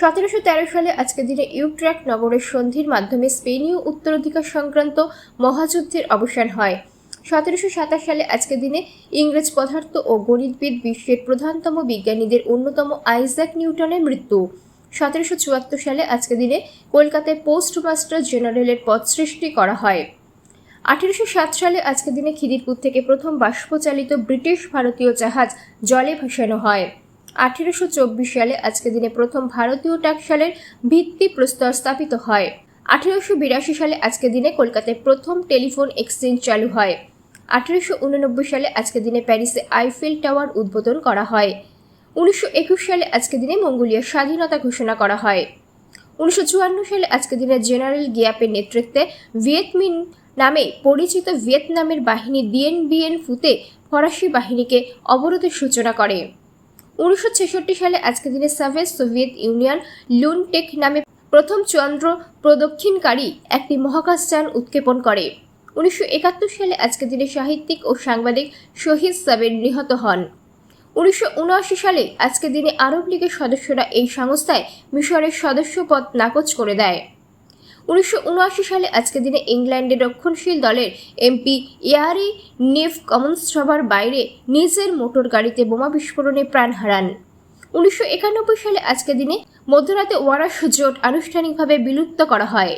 সতেরোশো তেরো সালে আজকের দিনে ইউট্র্যাক নগরের সন্ধির মাধ্যমে স্পেনীয় উত্তরাধিকার সংক্রান্ত মহাযুদ্ধের অবসান হয়। সতেরোশো সাতাশ সালে আজকের দিনে ইংরেজ পদার্থ ও গণিতবিদ বিশ্বের প্রধানতম বিজ্ঞানীদের অন্যতম আইজ্যাক নিউটনের মৃত্যু। সতেরোশো চুয়াত্তর সালে আজকের দিনে কলকাতায় পোস্টমাস্টার জেনারেলের পদ সৃষ্টি করা হয়। আঠেরোশো সাত সালে আজকের দিনে খিদিরপুর থেকে প্রথম বাষ্পচালিত ব্রিটিশ ভারতীয় জাহাজ জলে ভাসানো হয়। আঠেরোশো চব্বিশ সালে আজকের দিনে প্রথম ভারতীয় টাকশালের ভিত্তি প্রস্তর স্থাপিত হয়। আঠেরোশো বিরাশি সালে আজকের দিনে কলকাতায় প্রথম টেলিফোন এক্সচেঞ্জ চালু হয়। আঠেরোশো উননব্বই সালে আজকের দিনে প্যারিসে আইফেল টাওয়ার উদ্বোধন করা হয়। উনিশশো একুশ সালে আজকের দিনে মঙ্গোলিয়ার স্বাধীনতা ঘোষণা করা হয়। উনিশশো চুয়ান্ন সালে আজকের দিনে জেনারেল গিয়াপের নেতৃত্বে ভিয়েতমিন নামে পরিচিত ভিয়েতনামের বাহিনী ডিএন বিএন ফুতে ফরাসি বাহিনীকে অবরোধের সূচনা করে। উনিশশো ছেষট্টি সালে আজকের দিনে সাভেজ সোভিয়েত ইউনিয়ন লুনটেক নামে প্রথম চন্দ্র প্রদক্ষিণকারী একটি মহাকাশযান উৎক্ষেপণ করে। উনিশশো একাত্তর সালে আজকের দিনে সাহিত্যিক ও সাংবাদিক শহীদ সাবের নিহত হন। উনিশশো উনআশি সালে আজকের দিনে আরব লীগের সদস্যরা এই সংস্থায় মিশরের সদস্যপদ নাকচ করে দেয়। উনিশশো উনআশি সালে আজকের দিনে ইংল্যান্ডের রক্ষণশীল দলের এমপি ইয়ারি নেফ কমন্স সভার বাইরে নিজের মোটর গাড়িতে বোমা বিস্ফোরণে প্রাণ হারান। উনিশশো একানব্বই সালে আজকের দিনে মধ্যরাতে ওয়ারাস জোট আনুষ্ঠানিকভাবে বিলুপ্ত করা হয়।